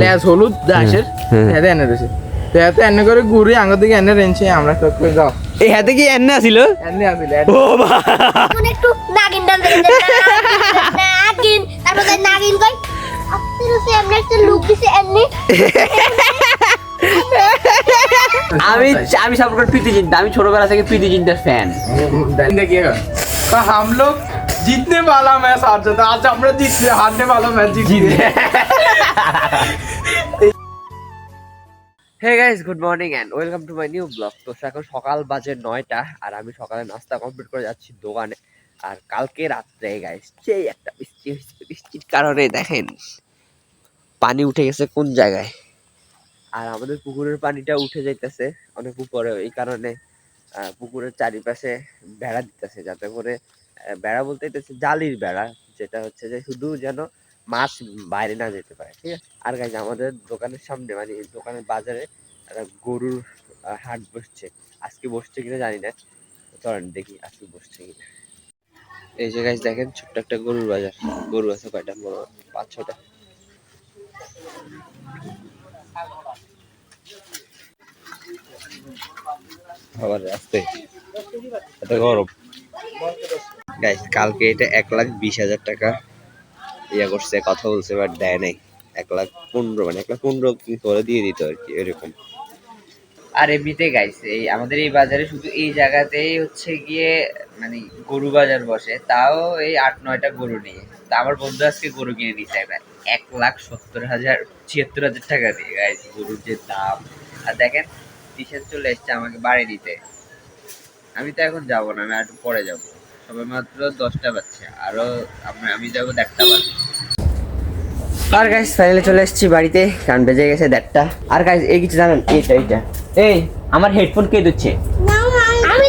লেজ হলুদ দাসের এতে এনে রয়েছে তো এতে এনে করে ঘুরি আঙ্গ দিকে এনে রেঞ্চে আমরা তো করে যাও এই হাতে কি এনে আসিল এনে আসলে ও ভাই এখন একটু নাগিন ডান দেখেন নাগিন তারপর তাই নাগিন কই আপনি তো এমনি একটা লুক দিছে এমনি আমি আমি সাপোর্ট প্রীতি জিন্তা আমি ছোটবেলা থেকে প্রীতি জিন্তার ফ্যান देखिएगा तो हम लोग जीतने वाला मैच हार जाता आज हम लोग जीत हारने वाला मैच जीत गए hey guys good morning and welcome to my new blog তো এখন সকাল বাজে নয়টা আর আমি সকালে নাস্তা কমপ্লিট করে যাচ্ছি দোকানে আর কালকে রাত্রে গাইস সেই একটা বৃষ্টি হয়েছে বৃষ্টির কারণে দেখেন পানি উঠে গেছে কোন জায়গায় আর আমাদের পুকুরের পানিটা উঠে যাইতেছে অনেক উপরে এই কারণে আহ, পুকুরের চারিপাশে বেড়া দিতেছে যাতে করে আহ, বেড়া বলতে এটাছে জালির বেড়া, যেটা হচ্ছে যে শুধু যেন মাছ বাইরে না যেতে পারে, ঠিক আছে? আর গাইজ আমাদের দোকানের সামনে মানে দোকানের বাজারে একটা গরুর হাট বসছে। আজকে বসছে কিনা জানি না। চলেন দেখি আজকে বসছে কিনা। এই যে গাইজ দেখেন ছোট্ট একটা গরুর বাজার। গরু আছে কয়টা? বড় পাঁচ, ছটা। আবার আসতে। এত গরম। গাইজ কালকে এটা এক লাখ বিশ হাজার টাকা ইয়া করছে, কথা বলছে বাট দেয় নাই। এক লাখ পনেরো মানে এক লাখ পনেরো করে দিয়ে দিত আর কি, এরকম। আর এমনিতে গাইস এই আমাদের এই বাজারে শুধু এই জায়গাতেই হচ্ছে গিয়ে মানে গরু বাজার বসে, তাও এই আট, নয়টা গরু নিয়ে। তা আমার বন্ধু আজকে গরু কিনে একটা এক লাখ সত্তর হাজার, ছিয়াত্তর হাজার টাকা দিয়ে গাইস গরুর যে দাম। আর দেখেন টিশার্ট চলে এসছে আমাকে বাড়ি দিতে। আমি তো এখন যাব না আমি একটু পরে যাব। সবে মাত্র দশটা বাজছে আরও আমি আমি যাব দেড়টা বাজে। আর গাইস ফাইনালি চলে এসেছি বাড়িতে কারণ বেজে গেছে দেড়টা। আর গাইস এই কিছু জানেন এইটা এইটা এই আমার হেডফোন কে দিচ্ছে আমি আমি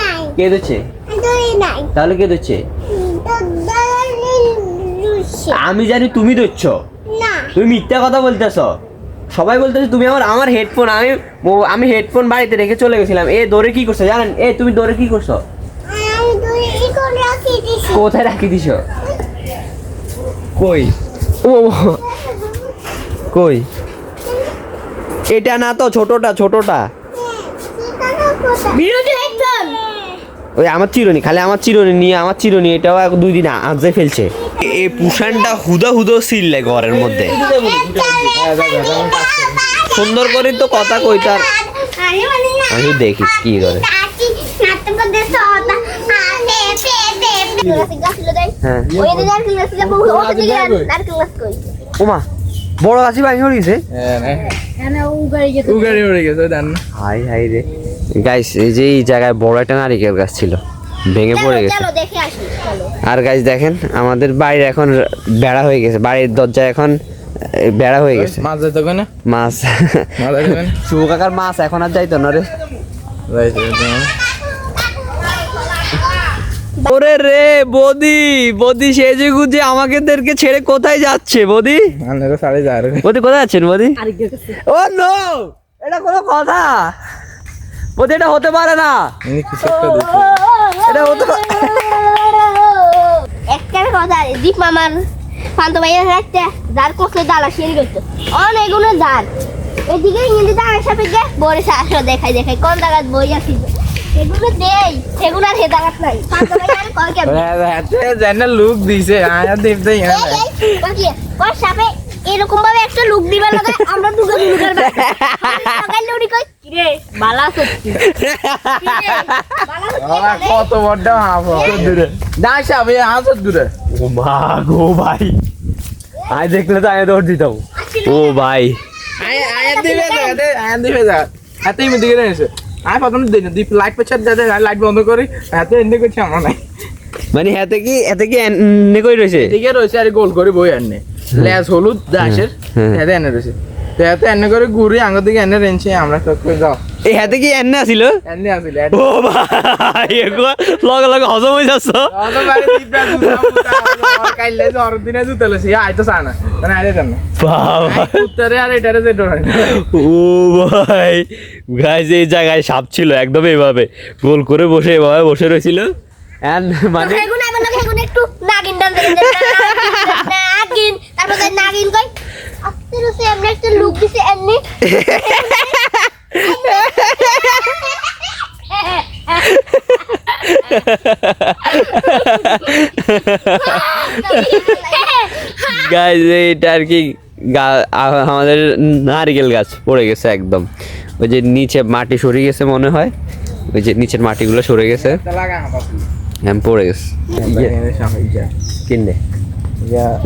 নাই। কে দিচ্ছে আমি নাই। তাহলে কে দিচ্ছে আমি জানি তুমি দিচ্ছ না। তুমি মিথ্যা কথা বলতেছ। সবাই বলতেছে তুমি আমার আমার হেডফোন আমি আমি হেডফোন বাড়িতে রেখে চলে গেছিলাম। এ দৌড়ে কি করছ? জানেন এ তুমি দৌড়ে কি করছ? কোথায় রাখি দিছ? কই? ও কই? এটা না তো ছোটটা ছোটটা। ওই আমার চিরনি খালি আমার চিরনি নিয়ে আমার চিরনি এটাও এক দুই দিন আজে ফেলছে। এই পুষানটা হুদা হুদো সিললে ঘরের মধ্যে। সুন্দর করে তো কথা কই তার। আরে না আমি দেখি কি করে। হ্যাঁ। ওমা, বড় গাছি ভাঙি হয়ে গেছে। হাই হাই রে। গাইস এই যে এই জায়গায় বড় একটা নারিকেল গাছ ছিল, ভেঙে পড়ে গেছে। আর গাইস দেখেন আমাদের বাইরে এখন বেড়া হয়ে গেছে। বাড়ির দরজা এখন বেড়া হয়ে গেছে। মাছ যেতে কেন? মাছ। মাছ শুভ কাকার মাছ এখন আর যাইতো না রে। ওরে রে বদি বদি সেজে গুজে আমাকেদেরকে ছেড়ে কোথায় যাচ্ছে বদি? সাড়ে চার বদি কোথায় যাচ্ছেন বদি? ও নো! এটা কোনো কথা। বদি এটা হতে পারে না। এটা হতে পারে দীপ মামার ভাইয়া রাখতে যার দালা করতো এদিকে আসো দেখাই দেখাই কোন বই আসি এগুলো দেই সেগুলো আর হে জায়গাত নাই। শান্ত ভাইয়া আর কল কেমন লুক দিছে আয়া দেবতে সাপে এরকম ভাবে একটা লুক দিবার লাগে আমরা দুটো দুটো করবে সকাল লুড়ি কই? রে বালা সত্যি। কত বড় হাফ দূরে। না সাবে হাত দূরে। ও মা গো ভাই। আয় দেখলে তো আয় দৌড় দিতাম। ও ভাই। আয়া আয়া দিবে যা আয়া দিবে যা। দিকে এসে। আয় প্রথম দিন দীপ লাইট পেছার দে লাইট বন্ধ করি। হাতে এনে করছি আমরা নাই। মানে হাতে কি হাতে কি এনে কই রয়েছে এদিকে রয়েছে আর গোল করে বই আনে লেজ হলুদ দাসের। হ্যাঁ। হাতে এনে রয়েছে তো এনে করে ঘুরি আঙ্গ দিকে এনে রেঞ্চে আমরা তো করে যাও। এই হাতে কি এনে এনে আসলে ও ভাই এগুলো লগে হজম হয়ে যাচ্ছ। বারে কাইলে দিনে সানা মানে আইলে জান বাবা। উত্তরে আর এটারে যে ডরাই ও ভাই এই জায়গায় সাপ ছিল একদম এইভাবে। গোল করে বসে এভাবে বসে রয়েছিল মানে আবার লাগে একটু নাগিন তারপর নাগিন কই গাছ এটা আর কি গা- আমাদের নারকেল গাছ পড়ে গেছে একদম ওই যে নিচে মাটি সরে গেছে মনে হয় ওই যে নিচের মাটিগুলো সরে গেছে. হ্যাঁ পড়ে গেছে ইয়ে. কিনলে.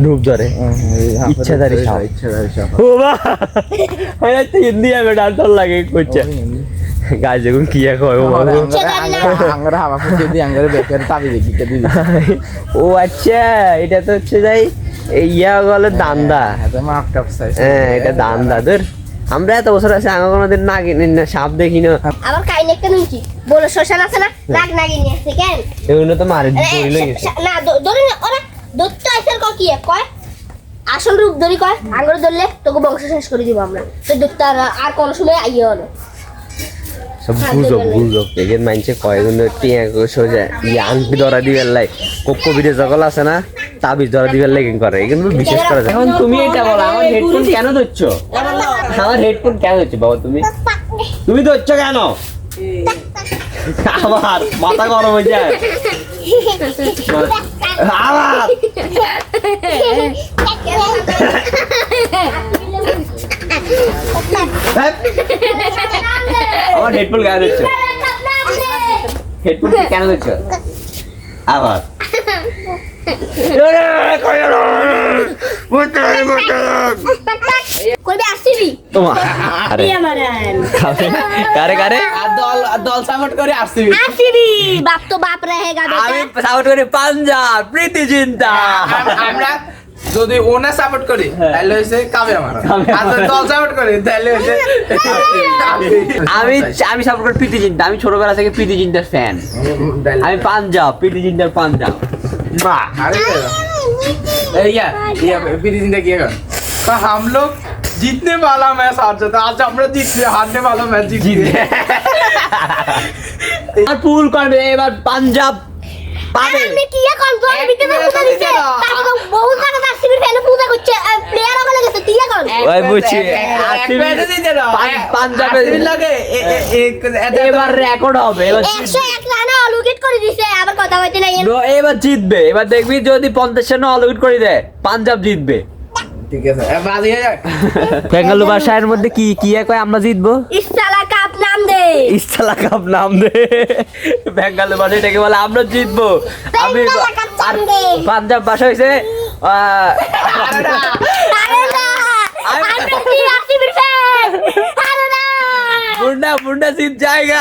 রূপ ধরে ইচ্ছাধারী সাপ। ইচ্ছাধারী সাপ। ও বা হিন্দি হবে ডাল ডাল লাগে করছে। গাছ যখন কি এক হয় ও হাওয়া ফুটে দিয়ে আঙ্গারে বেকার তাবি দেখি কে দিদি ও আচ্ছা এটা তো হচ্ছে যাই ইয়া বলে দান্দা। এটা মাপ টাপ সাইজ হ্যাঁ এটা দান্দা ধর। আমরা এত বছর আছে আমি কোনোদিন না কিনি না সাপ দেখি না একটা বলে শ্মশান আছে না? রাগ কেন? এগুলো তো মারে ধরে না ধরে না ওরা দত্ত আইসার ক কি কয়? আসল রূপ ধরি কয়? আঙ্গুর ধরলে তোকে বংশ শেষ করে দিব আমরা। তো দত্ত আর কোন সময় আইয়ে হলো সব গুজব দেখবেন। গুজব এগেন মানছে কয়েকজন টিয়া সোজা ইয়ে আংটি ধরা দিবার লাই। কোকো বিদে জগল আছে না তাবিজ ধরা দিবার লাই করে। এগুলো বিশেষ করে এখন তুমি এটা বলো আমার হেডফোন কেন ধরছো? আমার হেডফোন কেন ধরছো? বাবা তুমি? তুমি ধরছো কেন? আবার মাথা গরম হয়ে যায়। আমার হেডফোন কেন ধরছো হেডফোন কেন ধরছো আবার করবে আসছিবি তোমার আরে কারে কারে আর দল আর দল সাপোর্ট করে আসছিবি আসছিবি বাপ তো বাপ रहेगा আমি বেটা সাপোর্ট করি পাঞ্জাব প্রীতি চিন্তা আম- আমরা যদি ওনা সাপোর্ট করি তাহলে হইছে কামে আমার কামে আর যদি দল সাপোর্ট করি তাহলে হইছে আমি আমি সাপোর্ট করি প্রীতি চিন্তা আমি ছোটবেলা থেকে প্রীতি চিন্তার ফ্যান আমি পাঞ্জাব প্রীতি চিন্তার পাঞ্জাব वाह अरे ए, या या फिर जिंदा किया कर तो हम लोग জিতনে বালা ম্যাচ আর जाता আমরা জিতলে হারনে বালা ম্যাচ জিতবে। আর পুল করবে এবার পাঞ্জাব পাবে। আমি কি ফেলে পূজা করছে প্লেয়ার ওই দিতে পাঞ্জাবে লাগে এবার রেকর্ড হবে এবার 101 রানে করে দিছে আবার কথা না এবার জিতবে। এবার দেখবি যদি 50 রানে অলউট করে দেয় পাঞ্জাব জিতবে। ঠিক বেঙ্গালু ভাষার মধ্যে কি কি কয় আমরা জিতবো? ইসালা কাপ নাম দে। বেঙ্গালু ভাষা এটাকে বলে আমরা জিতবো। আমি আর পাঞ্জাব ভাষা হয়েছে মুন্ডা মুন্ডা জিত জায়গা।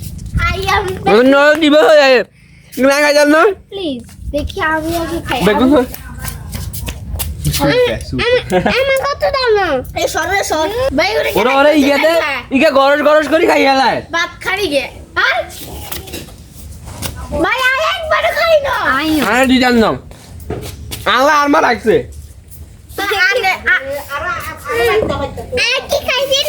দিব হয়ে না খাই যান না প্লিজ দেখি আমি আগে খাই ওরে ওরা ইয়েতে ইকে করে হেলায় খাড়ি গে আর ভাই আর একবার না আরে জান আল্লাহ রাখছে কি খাইছি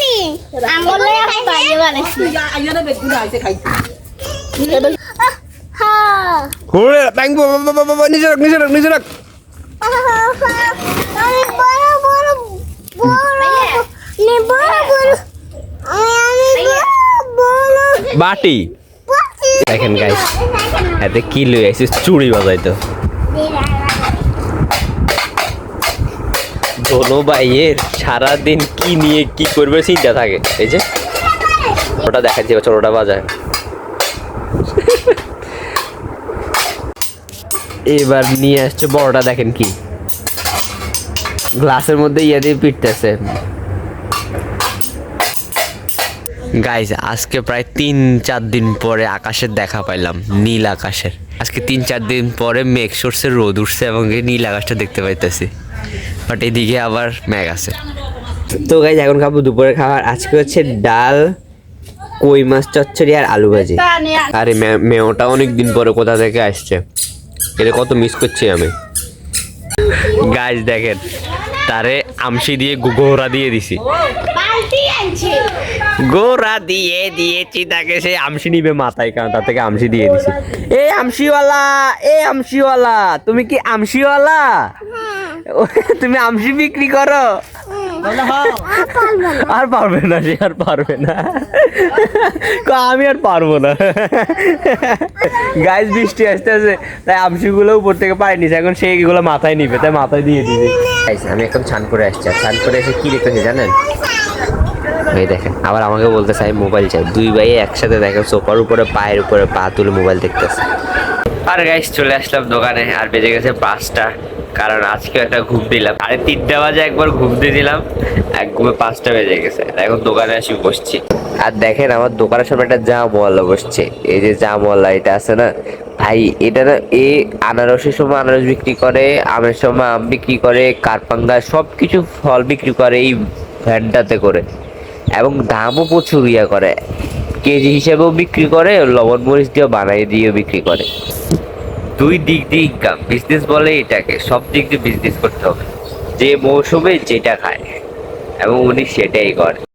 হ্যাঁ ঘুরে ব্যাংক নিজে রাখ নিজে রাখ বাটি। দেখেন গাইস এতে কি লই আইছিস চুড়ি বাজাইতো। দোনো ভাইয়ের সারাদিন কি নিয়ে কি করবে, চিন্তা থাকে। এই যে, ওটা দেখাচ্ছি, এবার ওটা বাজায়। এবার নিয়ে আসছে বড়টা দেখেন কি। গ্লাসের মধ্যে ইয়ে দিয়ে পিটতেছে। গাইজ আজকে প্রায় তিন চার দিন পরে আকাশের দেখা পাইলাম নীল আকাশের। আজকে তিন চার দিন পরে মেঘ সরষে রোদ উঠছে এবং এই নীল আকাশটা দেখতে পাইতেছি। বাট এদিকে আবার মেঘ আছে। তো গাইজ এখন খাব দুপুরে খাবার। আজকে হচ্ছে ডাল কই মাছ চচ্চড়ি আর আলু ভাজি। আরে মে- মেয়েটা অনেক দিন পরে কোথা থেকে আসছে? এটা কত মিস করছি আমি। গাছ দেখেন তারে আমসি দিয়ে গোহরা দিয়ে দিছি। গোরা দিয়ে দিয়েছি তাকে সে আমসি নিবে মাথায় কারণ তার থেকে আমসি দিয়ে দিছি। এই আমসিওয়ালা এই আমসিওয়ালা তুমি কি আমসিওয়ালা তুমি আমসি বিক্রি করো? আর পারবে না। সে আর পারবে না। আমি আর পারব না। গাইজ বৃষ্টি আসতে আসে তাই আমসিগুলো উপর থেকে পায়ে নিছে। এখন সে এগুলো মাথায় নিবে তাই মাথায় দিয়ে দিবে। আমি এখন ছান করে আসছি আর ছান করে এসে কি দেখতেছি জানেন? এই দেখেন, আবার আমাকে বলতে চাই মোবাইল চাই। দুই ভাই একসাথে দেখেন, সোফার উপরে, পায়ের উপরে পা তুলে মোবাইল দেখতেছে। আর গাইস চলে আসলাম দোকানে, আর বেজে গেছে পাঁচটা। কারণ আজকে একটা ঘুম দিলাম। আরে তিনটা বাজে একবার ঘুম দিয়ে দিলাম। এক ঘুমে পাঁচটা বেজে গেছে। এখন দোকানে আসি বসছি। আর দেখেন, আমার দোকানের সামনে একটা জাম মহল্লা বসছে। এই যে জাম মহল্লা এটা আছে না? ভাই, এটা না, এ আনারসের সময় আনারস বিক্রি করে, আমের সময় আম বিক্রি করে কারপাঙ্গা সব কিছু ফল বিক্রি করে এই ভ্যানটাতে করে। এবং দামও প্রচুর ইয়া করে। কেজি হিসাবেও বিক্রি করে, লবণ মরিচ দিয়েও বানাই দিয়েও বিক্রি করে। দুই দিক দিয়ে ইনকাম বিজনেস বলে এটাকে, সব দিক দিয়ে বিজনেস করতে হবে। যে মৌসুমে যেটা খায়। এবং উনি সেটাই করে।